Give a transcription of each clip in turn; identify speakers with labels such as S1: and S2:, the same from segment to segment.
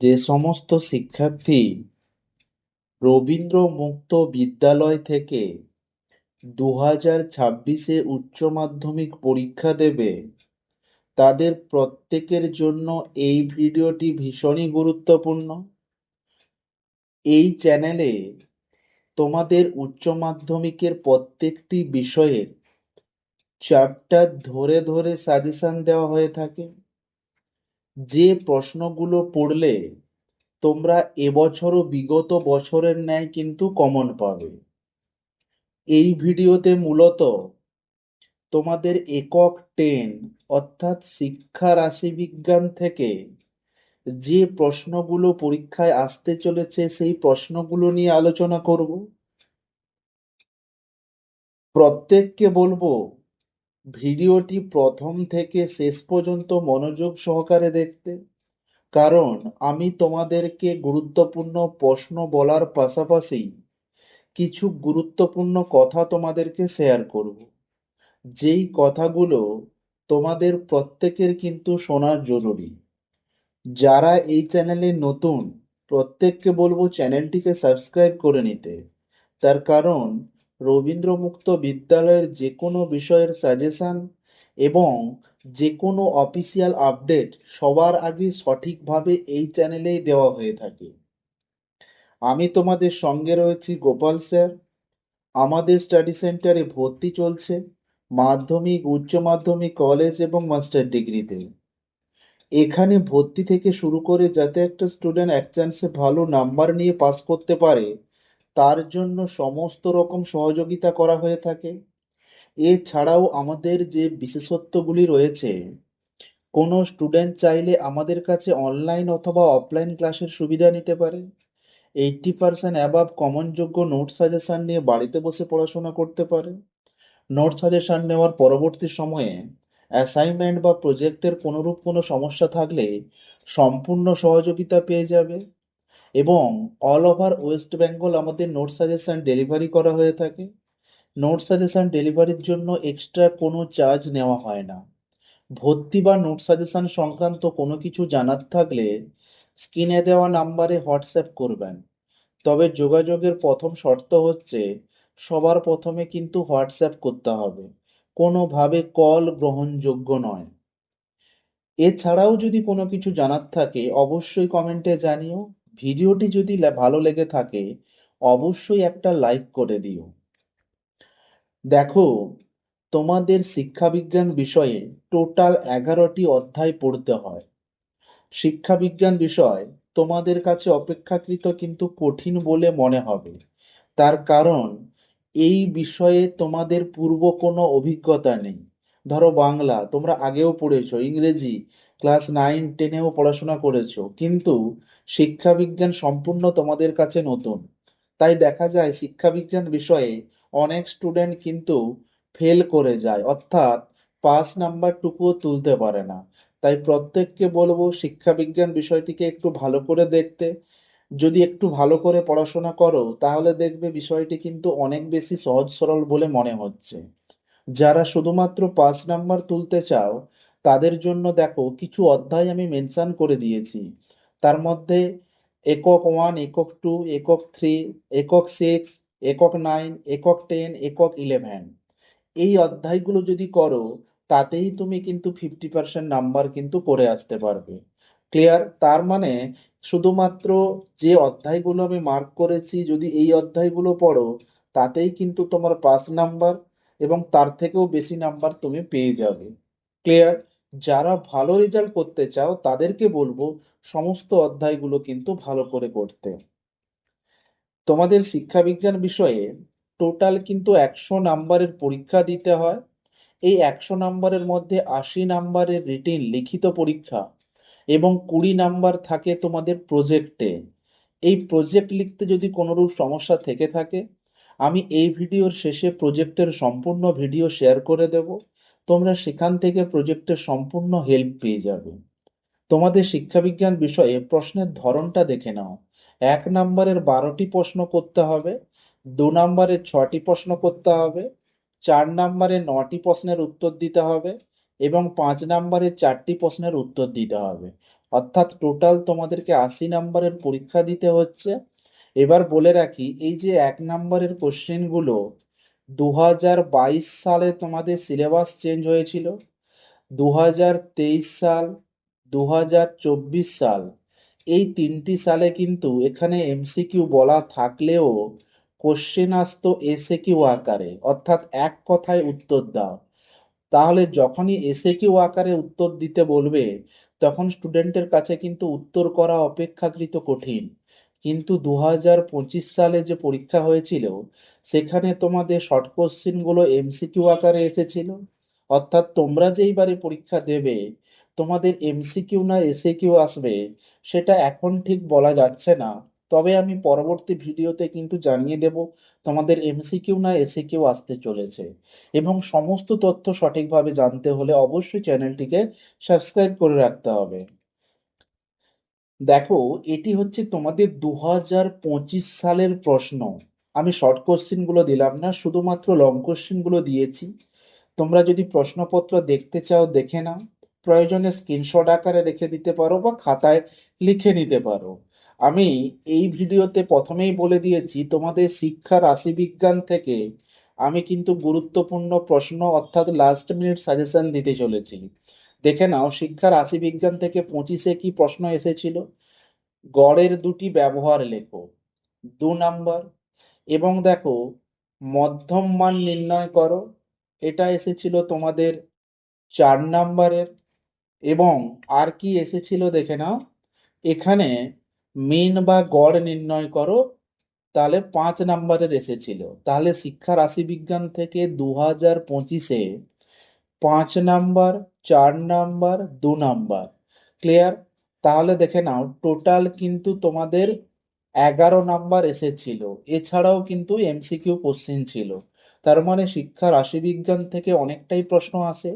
S1: যে সমস্ত শিক্ষার্থী রবীন্দ্র মুক্ত বিদ্যালয় থেকে দু হাজার ছাব্বিশে উচ্চ মাধ্যমিক পরীক্ষা দেবে, তাদের প্রত্যেকের জন্য এই ভিডিওটি ভীষণই গুরুত্বপূর্ণ। এই চ্যানেলে তোমাদের উচ্চ মাধ্যমিকের প্রত্যেকটি বিষয়ের চ্যাপ্টার ধরে ধরে সাজেশন দেওয়া হয়ে থাকে। যে প্রশ্নগুলো পড়লে তোমরা এবছরও বিগত বছরের ন্যায় কিন্তু কমন পাবে। এই ভিডিওতে মূলত তোমাদের একক টেন অর্থাৎ শিক্ষা রাশিবিজ্ঞান থেকে যে প্রশ্নগুলো পরীক্ষায় আসতে চলেছে সেই প্রশ্নগুলো নিয়ে আলোচনা করব। প্রত্যেককে বলব ভিডিওটি প্রথম থেকে শেষ পর্যন্ত মনোযোগ সহকারে দেখতে, কারণ আমি তোমাদেরকে গুরুত্বপূর্ণ প্রশ্ন বলার পাশাপাশি কিছু গুরুত্বপূর্ণ কথা তোমাদেরকে শেয়ার করব। যেই কথাগুলো তোমাদের প্রত্যেকের কিন্তু শোনা জরুরি। যারা এই চ্যানেলে নতুন, প্রত্যেককে বলব চ্যানেলটিকে সাবস্ক্রাইব করে নিতে। তার কারণ রবীন্দ্রমুক্ত বিদ্যালয়ের যে কোনো বিষয়ের সাজেশন এবং যে কোনো অফিসিয়াল আপডেট সবার আগে সঠিকভাবে এই চ্যানেলেই দেওয়া হয়ে থাকে। আমি তোমাদের সঙ্গে রয়েছি গোপাল স্যার। আমাদের স্টাডি সেন্টারে ভর্তি চলছে মাধ্যমিক, উচ্চ মাধ্যমিক কলেজ এবং মাস্টার ডিগ্রিতে এখানে ভর্তি থেকে শুরু করে যাতে একটা স্টুডেন্ট এক চান্সে ভালো নাম্বার নিয়ে পাস করতে পারে তার জন্য সমস্ত রকম সহযোগিতা করা হয়ে থাকে। এছাড়াও আমাদের যে বিশেষত্বগুলি রয়েছে, কোনো স্টুডেন্ট চাইলে আমাদের কাছে অনলাইন অথবা অফলাইন ক্লাসের সুবিধা নিতে পারে। এইটটি পার্সেন্ট অ্যাবাভ কমনযোগ্য নোট সাজেশান নিয়ে বাড়িতে বসে পড়াশোনা করতে পারে। নোট সাজেশান নেওয়ার পরবর্তী সময়ে অ্যাসাইনমেন্ট বা প্রজেক্টের কোনোরূপ কোনো সমস্যা থাকলে সম্পূর্ণ সহযোগিতা পেয়ে যাবে। এবং অল ওভার ওয়েস্ট বেঙ্গল আমাদের নোট সাজেশন ডেলিভারি করা হয়ে থাকে। নোট সাজেশন ডেলিভারির জন্য এক্সট্রা কোনো চার্জ নেওয়া হয় না। ভর্তি বা নোট সাজেশন সংক্রান্ত কোনো কিছু জানার থাকলে স্ক্রিনে দেওয়া নাম্বারে হোয়াটসঅ্যাপ করবেন। তবে যোগাযোগের প্রথম শর্ত হচ্ছে সবার প্রথমে কিন্তু হোয়াটসঅ্যাপ করতে হবে। কোনোভাবে কল গ্রহণযোগ্য নয়। এছাড়াও যদি কোনো কিছু জানার থাকে অবশ্যই কমেন্টে জানিও। ভিডিওটি যদি ভালো লেগে থাকে, অবশ্যই একটা লাইক করে দিও। দেখো, তোমাদের শিক্ষাবিজ্ঞান বিষয়ে টোটাল এগারোটি অধ্যায় পড়তে হয়। শিক্ষাবিজ্ঞান বিষয় তোমাদের কাছে অপেক্ষাকৃত কিন্তু কঠিন বলে মনে হবে। তার কারণ, এই বিষয়ে তোমাদের পূর্ব কোনো অভিজ্ঞতা নেই। ধরো বাংলা, তোমরা আগেও পড়েছো, ইংরেজি ক্লাস নাইন টেনেও পড়াশোনা করেছ, কিন্তু শিক্ষাবিজ্ঞান সম্পূর্ণ তোমাদের কাছে নতুন। তাই দেখা যায় শিক্ষাবিজ্ঞান বিষয়ে অনেক স্টুডেন্ট কিন্তু ফেল করে যায়, অর্থাৎ পাস নাম্বারটুকুও তুলতে পারে না। তাই প্রত্যেককে বলব শিক্ষাবিজ্ঞান বিষয়টিকে একটু ভালো করে দেখতে। যদি একটু ভালো করে পড়াশোনা করো, তাহলে দেখবে বিষয়টি কিন্তু অনেক বেশি সহজ সরল বলে মনে হচ্ছে। যারা শুধুমাত্র পাস নাম্বার তুলতে চাও তাদের জন্য দেখো কিছু অধ্যায় আমি মেনশন করে দিয়েছি। তার মধ্যে একক ওয়ান একক টু একক থ্রি একক সিক্স একক নাইন একক টেন একক ইলেভেন এই অধ্যায়গুলো যদি করো, তাতেই তুমি কিন্তু ফিফটি পার্সেন্ট নাম্বার কিন্তু করে আসতে পারবে। ক্লিয়ার তার মানে শুধুমাত্র যে অধ্যায়গুলো আমি মার্ক করেছি, যদি এই অধ্যায়গুলো পড়ো, তাতেই কিন্তু তোমার পাস নাম্বার এবং তার থেকেও বেশি নাম্বার তুমি পেয়ে যাবে। ক্লিয়ার যারা ভালো রেজাল্ট করতে চাও, তাদেরকে বলব সমস্ত অধ্যায়গুলো কিন্তু ভালো করে করতে তোমাদের শিক্ষাবিজ্ঞান বিষয়ে টোটাল কিন্তু একশো নাম্বারের পরীক্ষা দিতে হয়। এই একশো নাম্বারের মধ্যে আশি নাম্বারের রিটিন লিখিত পরীক্ষা এবং কুড়ি নাম্বার থাকে তোমাদের প্রজেক্টে এই প্রজেক্ট লিখতে যদি কোনোরূপ সমস্যা থেকে থাকে, আমি এই ভিডিওর শেষে প্রজেক্টের সম্পূর্ণ ভিডিও শেয়ার করে দেব। তোমরা সেখান থেকে প্রজেক্টের সম্পূর্ণ হেল্প পেয়ে যাবে। তোমাদের শিক্ষাবিজ্ঞান বিষয়ে প্রশ্নের ধরনটা দেখে নাও। এক নম্বরের বারোটি প্রশ্ন করতে হবে, দু নম্বরে ছটি প্রশ্ন করতে হবে, চার নম্বরে নটি প্রশ্নের উত্তর দিতে হবে এবং পাঁচ নম্বরে চারটি প্রশ্নের উত্তর দিতে হবে। অর্থাৎ টোটাল তোমাদেরকে আশি নাম্বারের পরীক্ষা দিতে হচ্ছে। এবার বলে রাখি, এই যে এক নাম্বারের কোশ্চেনগুলো দু হাজার বাইশ সালে তোমাদের সিলেবাস চেঞ্জ হয়েছিল। দু হাজার তেইশ সাল দু হাজার চব্বিশ সাল, এই তিনটি সালে কিন্তু এখানে এমসিকিউ বলা থাকলেও কোশ্চেন আসতো এসে কিউ আকারে। অর্থাৎ এক কথায় উত্তর দাও। তাহলে যখনই এসে কিউ আকারে উত্তর দিতে বলবে, তখন স্টুডেন্টের কাছে কিন্তু উত্তর করা অপেক্ষাকৃত কঠিন। কিন্তু দু হাজার পঁচিশ সালে যে পরীক্ষা হয়েছিল, সেখানে তোমাদের শর্ট কোশ্চেনগুলো এমসিকিউ আকারে এসেছিল। অর্থাৎ তোমরা যেইবারে পরীক্ষা দেবে, তোমাদের এমসিকিউ না এসে কিউ আসবে, সেটা এখন ঠিক বলা যাচ্ছে না। তবে আমি পরবর্তী ভিডিওতে কিন্তু জানিয়ে দেব, তোমাদের এমসিকিউ না এসে কিউ আসতে চলেছে। এবং সমস্ত তথ্য সঠিকভাবে জানতে হলে অবশ্যই চ্যানেলটিকে সাবস্ক্রাইব করে রাখতে হবে। দেখো, এটি হচ্ছে তোমাদের দু হাজার পঁচিশ সালের প্রশ্ন। আমি শর্ট কোশ্চেনগুলো দিলাম না, শুধুমাত্র লং কোশ্চেনগুলো দিয়েছি। তোমরা যদি প্রশ্নপত্র দেখতে চাও, দেখে নাও। প্রয়োজনে স্ক্রিনশট আকারে রেখে দিতে পারো বা খাতায় লিখে নিতে পারো। আমি এই ভিডিওতে প্রথমেই বলে দিয়েছি, তোমাদের শিক্ষা রাশিবিজ্ঞান থেকে আমি কিন্তু গুরুত্বপূর্ণ প্রশ্ন অর্থাৎ লাস্ট মিনিট সাজেশন দিতে চলেছি। দেখে নাও শিক্ষা রাশিবিজ্ঞান থেকে পঁচিশে কি প্রশ্ন এসেছিল? গড়ের দুটি ব্যবহার লেখো। দু নাম্বার, এবং দেখো, মধ্যম মান নির্ণয় করো। এটা এসেছিল তোমাদের চার নাম্বারের, এবং আর কি এসেছিল দেখে নাও? এখানে মিন বা গড় নির্ণয় করো, তাহলে পাঁচ নাম্বারের এসেছিল। তাহলে শিক্ষা রাশিবিজ্ঞান থেকে দু হাজার পঁচিশে পাঁচ নাম্বার, চার নাম্বার, দু নাম্বার। ক্লিয়ার তাহলে দেখে নাও টোটাল কিন্তু তোমাদের এগারো নাম্বার এসেছিল। এছাড়াও কিন্তু এমসিকিউ কোশ্চেন ছিল। তার মানে শিক্ষা রাশিবিজ্ঞান থেকে অনেকটাই প্রশ্ন আসে।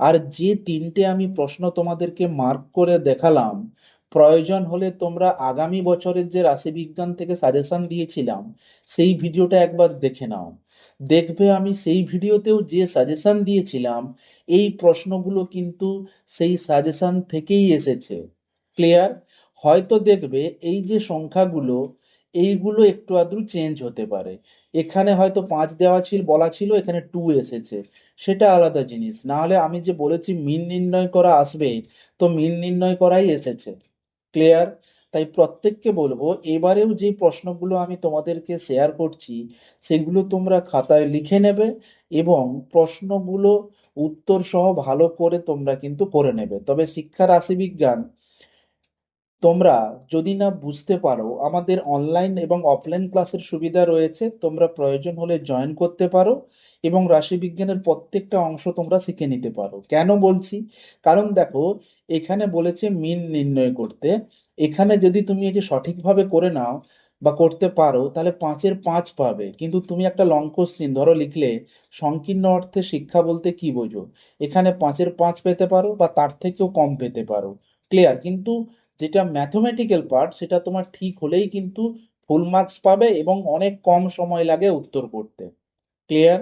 S1: আর যে তিনটে আমি প্রশ্ন তোমাদেরকে মার্ক করে দেখালাম, প্রয়োজন হলে তোমরা আগামী বছরের যে রাশিবিজ্ঞান থেকে সাজেশন দিয়েছিলাম, সেই ভিডিওটা একবার দেখে নাও। দেখবে আমি সেই ভিডিওতেও যে সাজেশান দিয়েছিলাম, এই প্রশ্নগুলো কিন্তু সেই সাজেশান থেকেই এসেছে। ক্লিয়ার হয়তো দেখবে এই যে সংখ্যাগুলো, এইগুলো একটু আধটু চেঞ্জ হতে পারে। এখানে হয়তো পাঁচ দেওয়া ছিল, বলা ছিল, এখানে টু এসেছে। সেটা আলাদা জিনিস। না হলে আমি যে বলেছি, মিন নির্ণয় করা আসবে তো মিন নির্ণয় করাই এসেছে। ক্লিয়ার তাই প্রত্যেককে বলব, এবারেও যে প্রশ্নগুলো আমি তোমাদেরকে শেয়ার করছি, সেগুলো তোমরা খাতায় লিখে নেবে এবং প্রশ্নগুলো উত্তর সহ ভালো করে তোমরা কিন্তু করে নেবে। তবে শিক্ষা রাশিবিজ্ঞান, তোমরা যদি না বুঝতে পারো, আমাদের অনলাইন এবং অফলাইন ক্লাসের সুবিধা রয়েছে, তোমরা প্রয়োজন হলে জয়েন করতে পারো এবং রাশিবিজ্ঞানের প্রত্যেকটা অংশ তোমরা শিখে নিতে পারো। কেন বলছি? কারণ দেখো, এখানে বলেছে মিন নির্ণয় করতে। এখানে যদি তুমি এটি সঠিকভাবে করে নাও বা করতে পারো, তাহলে পাঁচের পাঁচ পাবে। কিন্তু তুমি একটা লং কোশ্চিন ধরো লিখলে, সংকীর্ণ অর্থে শিক্ষা বলতে কি বোঝো? এখানে পাঁচের পাঁচ পেতে পারো বা তার থেকেও কম পেতে পারো। ক্লিয়ার কিন্তু যেটা ম্যাথমেটিক্যাল পার্ট সেটা তোমার ঠিক হলেই কিন্তু ফুল মার্কস পাবে এবং অনেক কম সময় লাগে উত্তর করতে। ক্লিয়ার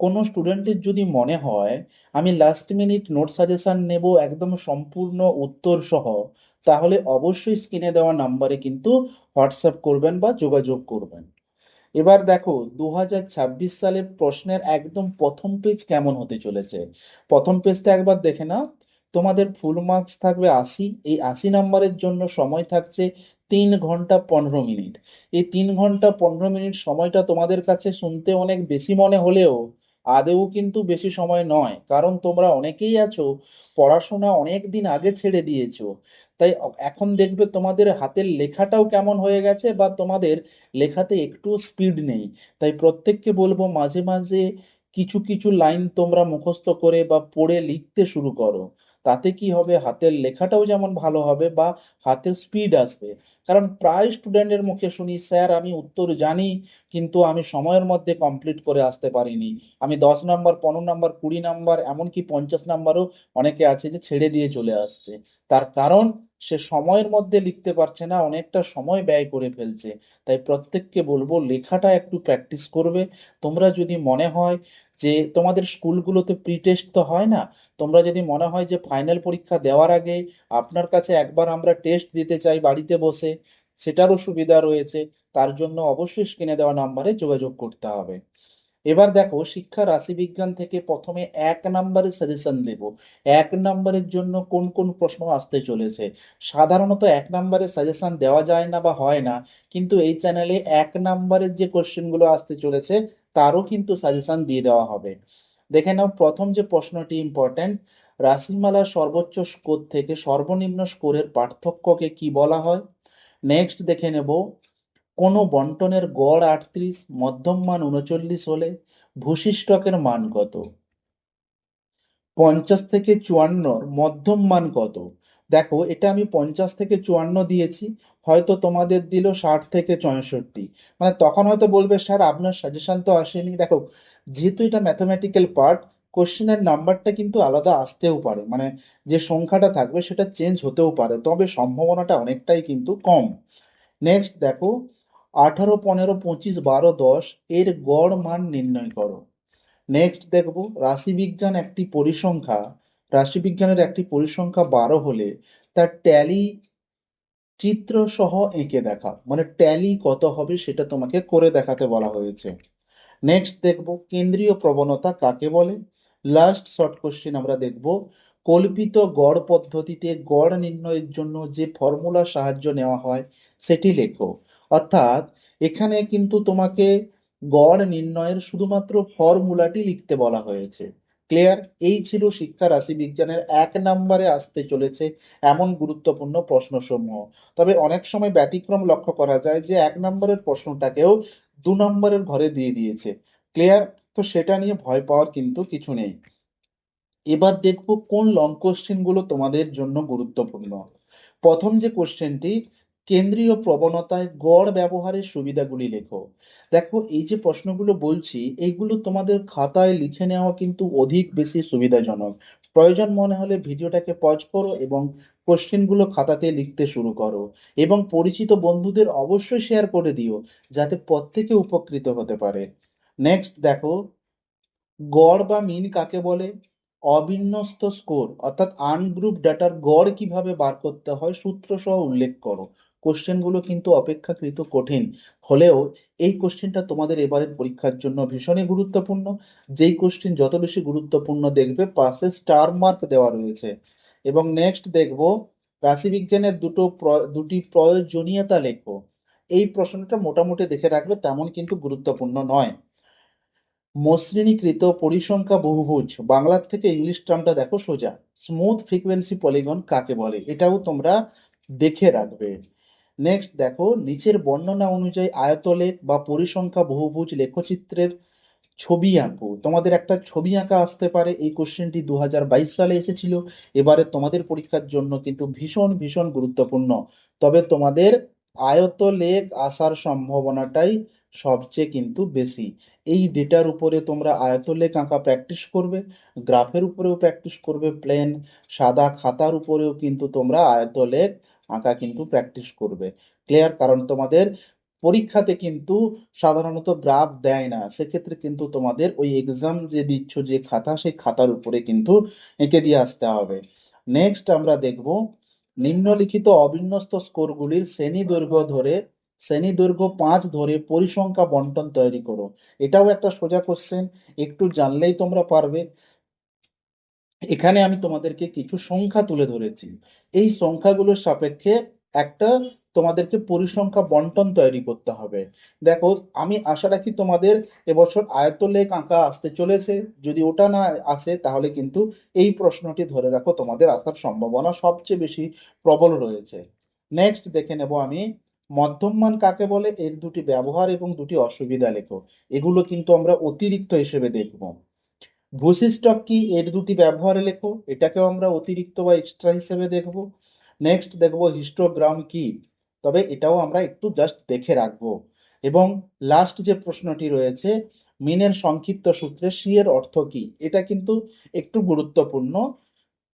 S1: কোনো স্টুডেন্টের যদি মনে হয়, আমি লাস্ট মিনিট নোট সাজেশন নেব, একদম সম্পূর্ণ উত্তর সহ, তাহলে অবশ্যই স্ক্রিনে দেওয়া নাম্বারে কিন্তু হোয়াটসঅ্যাপ করবেন বা যোগাযোগ করবেন। এবার দেখো দু হাজার ছাব্বিশ সালে প্রশ্নের একদম প্রথম পেজ কেমন হতে চলেছে? প্রথম পেজটা একবার দেখে নাও। তোমাদের ফুল মার্কস থাকবে আশি, এই আশি নাম্বারের জন্য সময় থাকছে তিন ঘণ্টা পনেরো মিনিট। এই তিন ঘণ্টা পনেরো মিনিট সময়টা তোমাদের কাছে শুনতে অনেক বেশি মনে হলেও আদেও কিন্তু বেশি সময় নয়, কারণ তোমরা অনেকেই আছো, পড়াশোনা অনেক দিন আগে ছেড়ে দিয়েছ। তাই এখন দেখবে তোমাদের হাতের লেখাটাও কেমন হয়ে গেছে বা তোমাদের লেখাতে একটু স্পিড নেই। তাই প্রত্যেককে বলব মাঝে মাঝে কিছু কিছু লাইন তোমরা মুখস্থ করে বা পড়ে লিখতে শুরু করো। তাতে কি হবে? হাতের লেখাটাও যেমন ভালো হবে বা হাতের স্পিড আসবে। কারণ প্রায় স্টুডেন্টের মুখে শুনি, স্যার, আমি উত্তর জানি, কিন্তু আমি সময়ের মধ্যে কমপ্লিট করে আসতে পারিনি। আমি দশ নম্বর পনেরো নম্বর কুড়ি নাম্বার এমনকি পঞ্চাশ নাম্বারও অনেকে আছে যে ছেড়ে দিয়ে চলে আসছে। তার কারণ, সে সময়ের মধ্যে লিখতে পারছে না, অনেকটা সময় ব্যয় করে ফেলছে। তাই প্রত্যেককে বলব, লেখাটা একটু প্র্যাকটিস করবে। তোমরা যদি মনে হয় যে তোমাদের স্কুলগুলোতে প্রি টেস্ট তো হয় না, তোমরা যদি মনে হয় যে ফাইনাল পরীক্ষা দেওয়ার আগে আপনার কাছে একবার আমরা টেস্ট দিতে চাই বাড়িতে বসে সেটারও সুবিধা রয়েছে। তার জন্য অবশ্যই স্ক্রিনে দেওয়া নাম্বারে যোগাযোগ করতে হবে। এবার দেখো, শিক্ষা রাশিবিজ্ঞান থেকে প্রথমে এক নম্বরে সাজেশন দেব। এক নম্বরের জন্য কোন কোন প্রশ্ন আসতে চলেছে? সাধারণত এক নম্বরে সাজেশন দেওয়া যায় না বা হয় না, কিন্তু এই চ্যানেলে এক নম্বরের যে কোশ্চেনগুলো আসতে চলেছে, তারও কিন্তু সাজেশন দিয়ে দেওয়া হবে। দেখে নাও, প্রথম যে প্রশ্নটি ইম্পর্ট্যান্ট রাশিমালার সর্বোচ্চ স্কোর থেকে সর্বনিম্ন স্কোরের পার্থক্যকে কি বলা হয়? নেক্সট দেখে নেব। কোনো বন্টনের গড় আটত্রিশ, মধ্যম মান উনচল্লিশ হলে ভূশিষ্টকের মান কত? পঞ্চাশ থেকে চুয়ান্নর মধ্যম মান কত? দেখো, এটা আমি পঞ্চাশ থেকে চুয়ান্ন দিয়েছি, হয়তো তোমাদের দিল ষাট থেকে চৌষট্টি। মানে তখন হয়তো বলবে, স্যার, আপনার সাজেশন তো আসেনি। দেখো, যেহেতু এটা ম্যাথমেটিক্যাল পার্ট কোশ্চেনের নাম্বারটা কিন্তু আলাদা আসতেও পারে। মানে যে সংখ্যাটা থাকবে সেটা চেঞ্জ হতেও পারে, তবে সম্ভাবনাটা অনেকটাই কিন্তু কম। নেক্সট দেখো, আঠারো, পনেরো, পঁচিশ, বারো, দশ, এর গড় মান নির্ণয় করো। নেক্সট দেখব, রাশিবিজ্ঞান একটি পরিসংখ্যা। রাশিবিজ্ঞানের একটি পরিসংখ্যা বারো হলে তার ট্যালি চিত্র সহ এঁকে দেখা। মানে ট্যালি কত হবে সেটা তোমাকে করে দেখাতে বলা হয়েছে। নেক্সট দেখব, কেন্দ্রীয় প্রবণতা কাকে বলে? লাস্ট শর্ট কোশ্চেন আমরা দেখব। কল্পিত গড় পদ্ধতিতে গড় নির্ণয়ের জন্য যে ফর্মুলা সাহায্য নেওয়া হয়, সেটি লেখো। অর্থাৎ, এখানে কিন্তু তোমাকে গড় নির্ণয়ের শুধুমাত্র ফর্মুলাটি লিখতে বলা হয়েছে। ক্লিয়ার এই ছিল শিক্ষা রাশি বিজ্ঞানের এক নম্বরে আসতে চলেছে এমন গুরুত্বপূর্ণ প্রশ্নসমূহ। তবে অনেক সময় ব্যতিক্রম লক্ষ্য করা যায় যে এক নম্বরের প্রশ্নটাকেও দু নম্বরের ঘরে দিয়ে দিয়েছে। ক্লিয়ার তো সেটা নিয়ে ভয় পাওয়ার কিন্তু কিছু নেই। এবার দেখব কোন লং কোশ্চেনগুলো তোমাদের জন্য গুরুত্বপূর্ণ। প্রথম যে কোশ্চেনটি কেন্দ্রীয় প্রবণতায় গড় ব্যবহারের সুবিধাগুলি লেখো। দেখো, এই যে প্রশ্নগুলো বলছি এইগুলো তোমাদের খাতায় লিখে নেওয়া কিন্তু অধিক বেশি সুবিধাজনক। প্রয়োজন মনে হলে ভিডিওটাকে পজ করো এবং কোশ্চেনগুলো খাতাতে লিখতে শুরু করো। এবং পরিচিত বন্ধুদের অবশ্যই শেয়ার করে দিও, যাতে প্রত্যেকে উপকৃত হতে পারে। নেক্সট দেখো, গড় বা মিন কাকে বলে? অবিন্যস্ত স্কোর অর্থাৎ আনগ্রুপ ডাটার গড় কীভাবে বার করতে হয় সূত্র সহ উল্লেখ করো। কোশ্চেনগুলো কিন্তু অপেক্ষাকৃত কঠিন। হলেও এই কোশ্চেনটা তোমাদের এবারের পরীক্ষার জন্য ভীষণই গুরুত্বপূর্ণ। যেই কোশ্চেন যত বেশি গুরুত্বপূর্ণ দেখবে, পাশে স্টার মার্ক দেওয়া রয়েছে। এবং নেক্সট দেখব রাশিবিজ্ঞানের দুটো দুটি প্রয়োজনীয়তা লেখো। এই প্রশ্নটা মোটামুটি দেখে রাখবে, তেমন কিন্তু গুরুত্বপূর্ণ নয়। মসৃণীকৃত পরিসংখ্যা বহুভুজ। বাংলার থেকে ইংলিশ টার্মটা দেখো সোজা। স্মুথ ফ্রিকোয়েন্সি পলিগন কাকে বলে? এটাও তোমরা দেখে রাখবে। নেক্সট দেখো, নিচের বর্ণনা অনুযায়ী আয়তলেখ বা পরিসংখ্যা বহুভুজ লেখচিত্রের ছবি আঁকো। তোমাদের একটা ছবি আঁকা আসতে পারে। এই কোশ্চেনটি দু সালে এসেছিল। এবারে তোমাদের পরীক্ষার জন্য কিন্তু ভীষণ ভীষণ গুরুত্বপূর্ণ। তবে তোমাদের আয়তলেখ আসার সম্ভাবনাটাই সবচেয়ে কিন্তু বেশি। এই ডেটার উপরে তোমরা আয়তলেখ আঁকা প্র্যাকটিস করবে, গ্রাফের উপরেও প্র্যাকটিস করবে প্লেন সাদা খাতার উপরেও কিন্তু তোমরা আয়তলেখ আঁকা কিন্তু প্র্যাকটিস করবে। ক্লিয়ার কারণ তোমাদের পরীক্ষাতে কিন্তু সাধারণত গ্রাফ দেয় না, সেক্ষেত্রে কিন্তু তোমাদের ওই এক্সাম যে দিচ্ছ যে খাতা, সেই খাতার উপরে কিন্তু এঁকে দিয়ে আসতে হবে। নেক্সট আমরা দেখব নিম্নলিখিত অবিন্যস্ত স্কোরগুলির শ্রেণি দৈর্ঘ্য ধরে শ্রেণি দৈর্ঘ্য পাঁচ ধরে পরিসংখ্যা বন্টন তৈরি করো। এটাও একটা সোজা কোশ্চেন একটু জানলেই তোমরা পারবে। এখানে আমি তোমাদেরকে কিছু সংখ্যা তুলে ধরেছি। এই সংখ্যাগুলোর সাপেক্ষে একটা তোমাদেরকে পরিসংখ্যা বন্টন তৈরি করতে হবে। দেখো, আমি আশা রাখি তোমাদের এবছর আয়তলেখ আঁকা আসতে চলেছে। যদি ওটা না আসে, তাহলে কিন্তু এই প্রশ্নটি ধরে রাখো। তোমাদের আসার সম্ভাবনা সবচেয়ে বেশি প্রবল রয়েছে। নেক্সট দেখে নেব আমি মধ্যমমান কাকে বলে? এর দুটি ব্যবহার এবং দুটি অসুবিধা লেখো। এগুলো কিন্তু আমরা অতিরিক্ত হিসেবে দেখব। ভূশিষ্টক কি এর দুটি ব্যবহারে লেখো? এটাকেও আমরা অতিরিক্ত বা এক্সট্রা হিসেবে দেখব। নেক্সট দেখব হিস্টোগ্রাম কি? তবে এটাও আমরা একটু জাস্ট দেখে রাখব। এবং লাস্ট যে প্রশ্নটি রয়েছে, মিনের সংক্ষিপ্ত সূত্রে সি এর অর্থ কি? এটা কিন্তু একটু গুরুত্বপূর্ণ।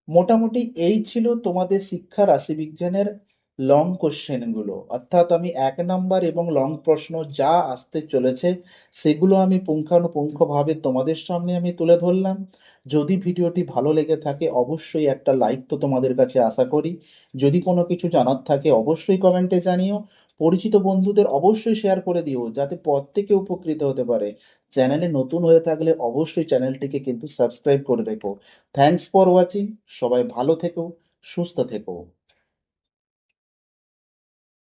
S1: মোটামুটি এই ছিল তোমাদের শিক্ষা রাশিবিজ্ঞানের লং কোশ্চেনগুলো অর্থাৎ আমি এক নাম্বার এবং লং প্রশ্ন যা আসতে চলেছে, সেগুলো আমি পুঙ্খানুপুঙ্খভাবে তোমাদের সামনে আমি তুলে ধরলাম। যদি ভিডিওটি ভালো লেগে থাকে, অবশ্যই একটা লাইক তো তোমাদের কাছে আশা করি। যদি কোনো কিছু জানার থাকে, অবশ্যই কমেন্টে জানিও। পরিচিত বন্ধুদের অবশ্যই শেয়ার করে দিও, যাতে প্রত্যেকে উপকৃত হতে পারে। চ্যানেলে নতুন হয়ে থাকলে অবশ্যই চ্যানেলটিকে কিন্তু সাবস্ক্রাইব করে রেখো। থ্যাঙ্কস ফর ওয়াচিং সবাই ভালো থেকো, সুস্থ থেকো।